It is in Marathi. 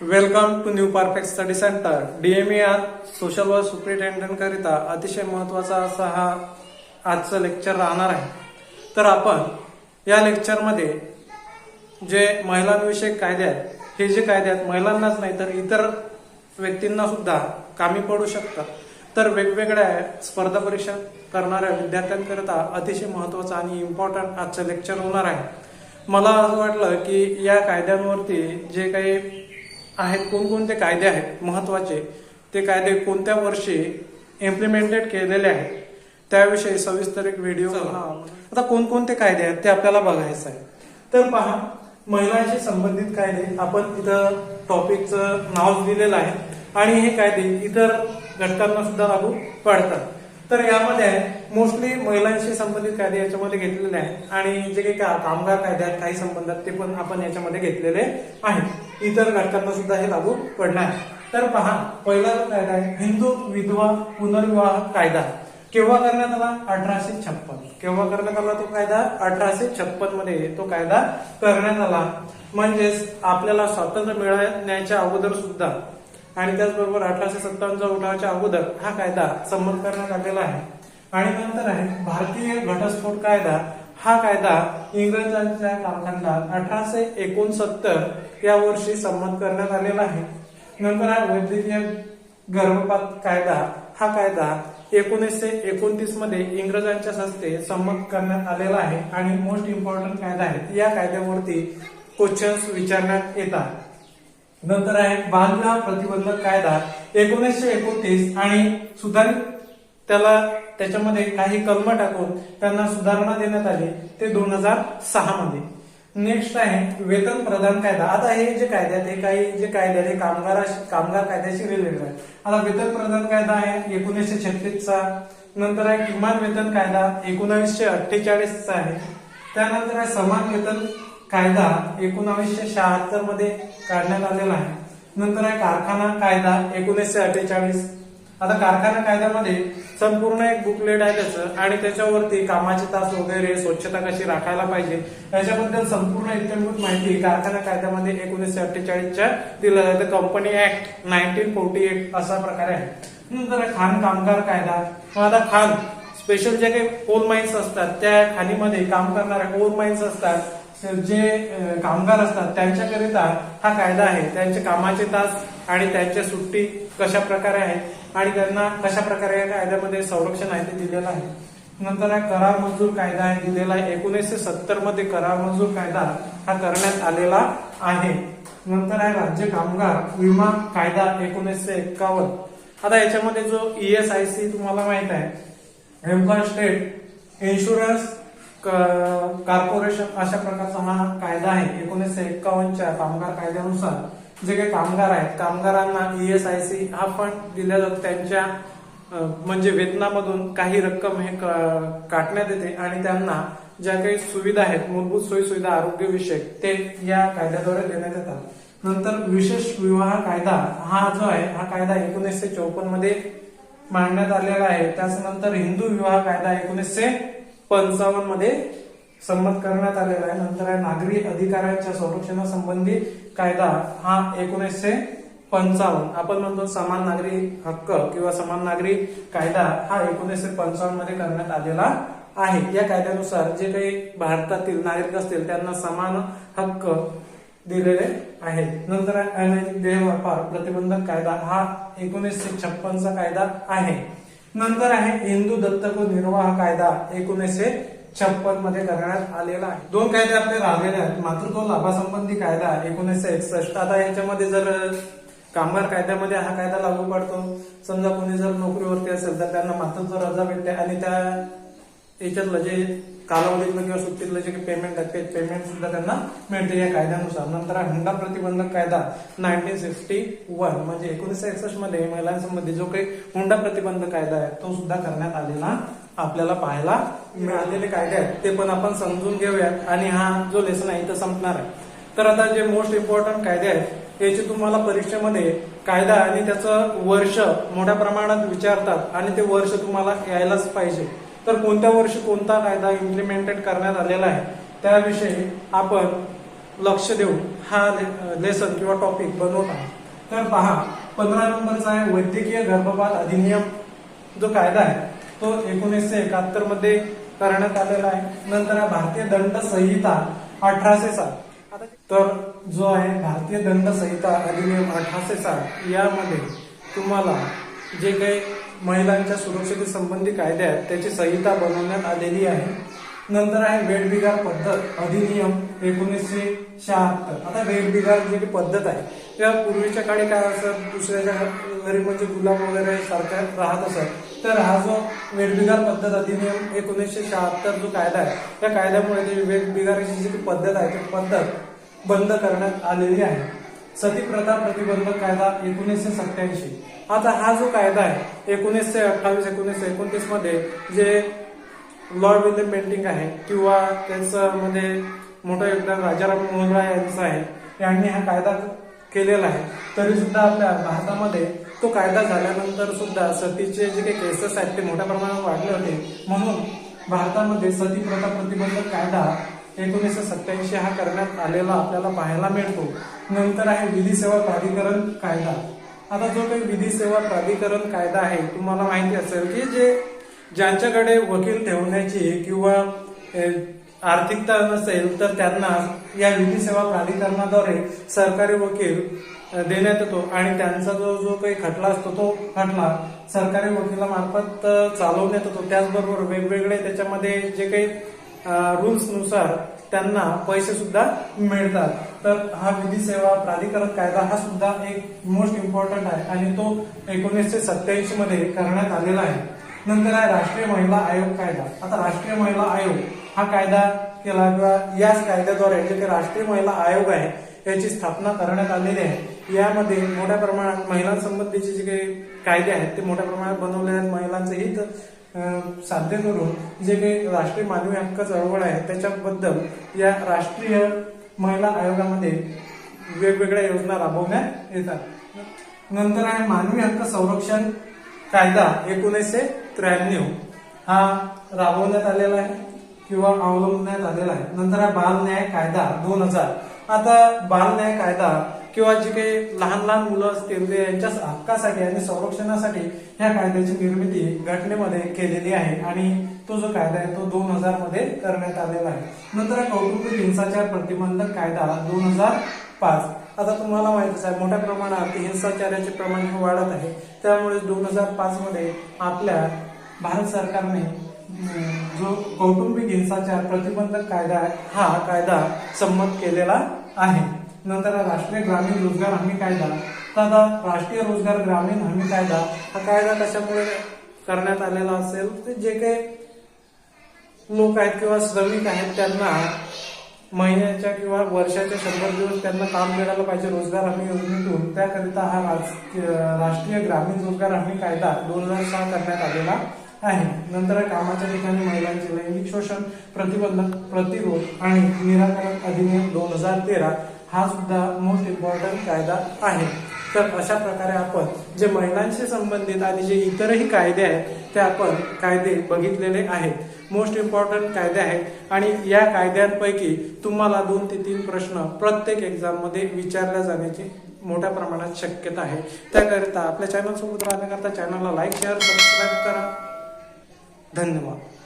Welcome to new perfect study centre DME आज सोशल वर्क सुप्रिटेंडंट करिता अतिशय महत्त्वाचा असा हा आजचं लेक्चर राहणार आहे. तर आपण या लेक्चरमध्ये जे महिलांविषयक कायदे आहेत हे जे कायदे आहेत महिलांनाच नाही तर इतर व्यक्तींना सुद्धा कामी पडू शकतात. तर वेगवेगळ्या स्पर्धा परीक्षा करणाऱ्या विद्यार्थ्यांकरिता अतिशय महत्वाचं आणि इम्पॉर्टंट आजचं लेक्चर होणार आहे. मला असं वाटलं की या कायद्यांवरती जे काही आहेत कोणकोणते कायदे आहेत महत्त्वाचे ते कायदे कोणत्या वर्षी इम्प्लिमेंटेड केलेले आहेत त्याविषयी सविस्तर एक व्हिडिओ आता कोणकोणते कायदे आहेत ते आपल्याला बघायचं आहे. तर पहा महिलांशी संबंधित कायदे आपण इथं टॉपिकचं नाव दिलेलं आहे. आणि हे कायदे इतर घटकांना सुद्धा लागू पडतात. तर यामध्ये मोस्टली महिलांशी संबंधित कायदे याच्यामध्ये घेतलेले आहेत आणि जे काही कामगार कायदे आहेत काही संबंधात ते पण आपण याच्यामध्ये घेतलेले आहेत. इतर घटकांना सुद्धा हे लागू पडणार. आहे तर पहा पहिला जो कायदा आहे हिंदू विधवा पुनर्विवाह कायदा. केव्हा करण्यात आला? अठराशे छप्पन. केव्हा करण्यात आला तो कायदा? अठराशे छप्पनमध्ये तो कायदा करण्यात आला. म्हणजेच आपल्याला स्वातंत्र्य मिळण्याच्या अगोदर सुद्धा आणि त्याचबरोबर अठराशे सत्तावन्नच्या उठावाच्या अगोदर हा कायदा संमत करण्यात आलेला आहे. आणि नंतर आहे भारतीय घटस्फोट कायदा. हा कायदा इंग्रजांच्या कालखंडात अठराशे एकोणसत्तर या वर्षी संमत करण्यात आलेला आहे. नंतर आहे वैद्यकीय गर्भपात कायदा. हा कायदा एकोणीसशे एकोणतीसमध्ये इंग्रजांच्या संस्थे संमत करण्यात आलेला आहे. आणि मोस्ट इम्पॉर्टंट कायदा आहे या कायद्यावरती क्वेश्चन्स विचारण्यात येतात. नंतर आहे बालविवाह प्रतिबंधक कायदा. एकोणीसशे एकोणतीस आणि सुधारित त्याला त्याच्यामध्ये काही कलम टाकून त्यांना सुधारणा देण्यात आली ते दोन हजार सहा मध्ये नेक्स्ट आहे वेतन प्रदान कायदा. आता हे जे कायदे आहेत हे काही जे कायदे आहेत हे कामगार कामगार कायद्याशी रिलेटेड आहे आता वेतन प्रदान कायदा आहे एकोणीसशे छत्तीसचा. नंतर आहे किमान वेतन कायदा एकोणावीसशे अठ्ठेचाळीसचा आहे. त्यानंतर आहे समान वेतन कायदा एकोणावीसशे शहात्तरमध्ये काढण्यात आलेला आहे. नंतर आहे कारखाना कायदा एकोणीसशे अठ्ठेचाळीस. आता कारखाना कायद्यामध्ये संपूर्ण एक बुकलेट आहे त्याचं आणि त्याच्यावरती कामाचे तास वगैरे स्वच्छता कशी राखायला पाहिजे याच्याबद्दल संपूर्ण इत्यंभूत माहिती कारखाना कायद्यामध्ये एकोणीसशे अठ्ठेचाळीसच्या दिलं जातं company act nineteen forty eight असा प्रकारे आहे. नंतर खान खाण कामगार कायदा. मग आता खाण स्पेशल जे काही कोल माइन्स असतात त्या खाणीमध्ये काम करणाऱ्या कोल माइन्स असतात. जे कामगार असतात त्यांच्याकरिता हा कायदा आहे. त्यांचे कामाचे तास आणि त्यांच्या सुट्टी कशा प्रकारे आहे आणि त्यांना कशा प्रकारे या कायद्यामध्ये संरक्षण आहे ते दिलेलं आहे. नंतर आहे करार मंजूर कायदा आहे दिलेला आहे. एकोणीसशे सत्तरमध्ये करार मंजूर कायदा हा करण्यात आलेला आहे. नंतर आहे राज्य कामगार विमा कायदा एकोणीसशे एक्कावन्न. आता याच्यामध्ये जो ईएसआयसी तुम्हाला माहीत आहे एम्प्लॉय स्टेट इन्शुरन्स कॉर्पोरेशन अशा प्रकारचा हा कायदा आहे. एकोणीसशे एक्कावन्नच्या कामगार कायद्यानुसार जे काही कामगार आहेत कामगारांना ईएसआयसी हा फंड दिला जातो. त्यांच्या म्हणजे वेतनामधून काही रक्कम हे क- काटण्यात येते आणि त्यांना ज्या काही सुविधा आहेत मूलभूत सोयी सुविधा आरोग्यविषयक ते या कायद्याद्वारे देण्यात येतात. नंतर विशेष विवाह कायदा हा जो आहे हा कायदा एकोणीसशे चौपन्नमध्ये मांडण्यात आलेला आहे. त्याच्यानंतर हिंदू विवाह कायदा एकोणीसशे पंचावन्नमध्ये संमत करण्यात आलेला आहे. नंतर आहे नागरी अधिकारांच्या संरक्षणासंबंधी कायदा हा एकोणीसशे पंचावन्न. आपण म्हणतो समान नागरी हक्क किंवा समान नागरी कायदा हा एकोणीसशे पंचावन्नमध्ये करण्यात आलेला आहे. या कायद्यानुसार जे काही भारतातील नागरिक असतील त्यांना समान हक्क दिलेले आहेत नंतर अनैतिक देह व्यापार प्रतिबंधक कायदा हा एकोणीसशे छप्पनचा कायदा आहे. नंतर आहे हिंदू दत्तक व निर्वाह कायदा एकोणीसशे छप्पनमध्ये करण्यात आलेला आहे. दोन कायदे आपले राहिलेले आहेत. मातृत्व लाभासंबंधी कायदा एकोणीसशे एकसष्ट. आता याच्यामध्ये जर कामगार कायद्यामध्ये हा कायदा लागू पडतो. समजा कोणी जर नोकरीवरती असेल तर त्यांना मातृत्व रजा भेटते आणि त्या याच्यातलं जे कालावधीतलं किंवा सुट्टीतलं जे काही पेमेंट आहेत ते पेमेंट सुद्धा त्यांना मिळते या कायद्यानुसार. नंतर हुंडा प्रतिबंधक कायदा नाईन्टीन सिक्स्टी वन म्हणजे एकोणीसशे एकसष्टमध्ये महिलांसंबंधी जो काही हुंडा प्रतिबंधक कायदा आहे तो सुद्धा करण्यात आलेला आपल्याला पाहायला मिळालेले कायदे आहेत. ते पण आपण समजून घेऊयात आणि हा जो लेसन आहे इथं संपणार आहे. तर आता जे मोस्ट इम्पॉर्टंट कायदे आहेत याचे तुम्हाला परीक्षेमध्ये कायदा आणि त्याचं वर्ष मोठ्या प्रमाणात विचारतात आणि ते वर्ष तुम्हाला यायलाच पाहिजे. तर कोणत्या वर्षी कोणता कायदा इम्प्लिमेंटेड करण्यात आलेला आहे त्याविषयी आपण लक्ष देऊन हा लेसन किंवा टॉपिक बनवत आहे तर पहा पंधरा नंबरचा आहे वैद्यकीय गर्भपात अधिनियम. जो कायदा आहे तो एकोणीसशे एकाहत्तरमध्ये करण्यात आलेला आहे. नंतर भारतीय दंड संहिता अठराशे सात. तर जो आहे भारतीय दंड संहिता अधिनियम अठराशे सात यामध्ये तुम्हाला जे काही महिलांच्या सुरक्षेसंबंधी कायद्यात आहेत त्याची संहिता बनवण्यात आलेली आहे. नंतर आहे वेठबिगार पद्धत अधिनियम एकोणीसशे शहात्तर. आता वेठबिगार जी पद्धत आहे त्या पूर्वीच्या काळी काय असत दुसऱ्याच्या घरी म्हणजे गुलाम वगैरे सारख्या राहत असत तर हा जो वेठबिगार पद्धत अधिनियम एकोणीसशे शहात्तर जो कायदा आहे त्या कायद्यामुळे ती वेठबिगाराची जी पद्धत आहे ती पद्धत बंद करण्यात आलेली आहे. सती प्रथा प्रतिबंधक कायदा एकोणीसशे सत्याऐंशी आता हा जो कायदा आहे एकोणीसशे अठ्ठावीस एकोणीसशे एकोणतीसमध्ये जे लॉर्ड विल्यम पेंटिंग आहे किंवा त्यांचं मध्ये मोठं योगदान राजाराम मोहन राय यांचं आहे यांनी हा कायदा केलेला आहे तरी सुद्धा आपल्या भारतामध्ये तो कायदा झाल्यानंतर सुद्धा सतीचे जे काही केसेस आहेत ते मोठ्या प्रमाणात वाढले होते. म्हणून भारतामध्ये सती प्रथा प्रतिबंधक कायदा एकोणीसशे सत्याऐंशी हा करण्यात आलेला आपल्याला पाहायला मिळतो. नंतर आहे विधी सेवा प्राधिकरण कायदा. आता जो काही विधी सेवा प्राधिकरण कायदा आहे तुम्हाला माहिती असेल की जे ज्यांच्याकडे वकील ठेवण्याची किंवा आर्थिकता नसेल तर त्यांना या विधी सेवा प्राधिकरणाद्वारे सरकारी वकील देण्यात येतो. आणि त्यांचा जो जो काही खटला असतो तो खटला सरकारी वकिलामार्फत चालवण्यात येतो. त्याचबरोबर वेगवेगळे त्याच्यामध्ये जे काही रूल्सनुसार त्यांना पैसे सुद्धा मिळतात. तर हा विधी सेवा प्राधिकरण कायदा हा सुद्धा एक मोस्ट इम्पॉर्टंट आहे आणि तो एकोणीसशे सत्याऐंशी मध्ये करण्यात आलेला आहे. नंतर आहे राष्ट्रीय महिला आयोग कायदा. आता राष्ट्रीय महिला आयोग हा कायदा केला किंवा याच कायद्याद्वारे जे काही राष्ट्रीय महिला आयोग आहे याची स्थापना करण्यात आलेली आहे. यामध्ये मोठ्या प्रमाणात महिलांसंबंधीचे जे काही कायदे आहेत ते मोठ्या प्रमाणात बनवले आहेत. महिलांचं हित साध्य करून जे काही राष्ट्रीय मानवी हक्क चळवळ आहे त्याच्याबद्दल या राष्ट्रीय महिला आयोगामध्ये वेगवेगळ्या योजना राबवण्यात येतात. नंतर आहे मानवी हक्क संरक्षण कायदा एकोणीसशे त्र्याण्णव. हा राबवण्यात आलेला आहे किंवा अवलंबण्यात आलेला आहे. नंतर आहे बाल न्याय कायदा दोन हजार. आता बाल न्याय कायदा किंवा जे काही लहान लहान मुलं असतील ते यांच्या हक्कासाठी आणि संरक्षणासाठी ह्या कायद्याची निर्मिती घटनेमध्ये केलेली आहे. आणि तो जो कायदा आहे तो दोन हजारमध्ये करण्यात आलेला आहे. नंतर कौटुंबिक हिंसाचार प्रतिबंधक कायदा दोन हजार पाच. आता तुम्हाला माहितच आहे मोठ्या प्रमाणात हिंसाचाराचे प्रमाण हे वाढत आहे. त्यामुळे दोन हजार पाच मध्ये आपल्या भारत सरकारने जो कौटुंबिक हिंसाचार प्रतिबंधक कायदा हा कायदा संमत केलेला आहे. नंतर राष्ट्रीय ग्रामीण रोजगार हमी कायदा तर आता राष्ट्रीय रोजगार ग्रामीण हमी कायदा हा कायदा कशामुळे करण्यात आलेला असेल ते जे काही लोक आहेत किंवा श्रमिक आहेत त्यांना महिन्याच्या किंवा वर्षाच्या शंभर दिवस त्यांना काम मिळालं पाहिजे रोजगार हमी योजनेतून. त्याकरिता हा राष्ट्रीय ग्रामीण रोजगार हमी कायदा दोन हजार सहा करण्यात आलेला आहे. नंतर कामाच्या ठिकाणी महिलांचे लैंगिक शोषण प्रतिबंधक प्रतिरोध आणि निराकरण अधिनियम दोन हजार तेरा हा सुद्धा मोस्ट इम्पॉर्टंट कायदा आहे. तर अशा प्रकारे आपण जे महिलांशी संबंधित आणि जे इतरही कायदे आहेत ते आपण कायदे बघितलेले आहेत. मोस्ट इम्पॉर्टंट कायदे आहेत. आणि या कायद्यांपैकी तुम्हाला दोन ते तीन प्रश्न प्रत्येक एक्झाममध्ये विचारल्या जाण्याची मोठ्या प्रमाणात शक्यता आहे. त्याकरिता आपल्या चॅनलसोबत राहण्याकरता चॅनलला लाईक शेअर सबस्क्राईब करा. धन्यवाद.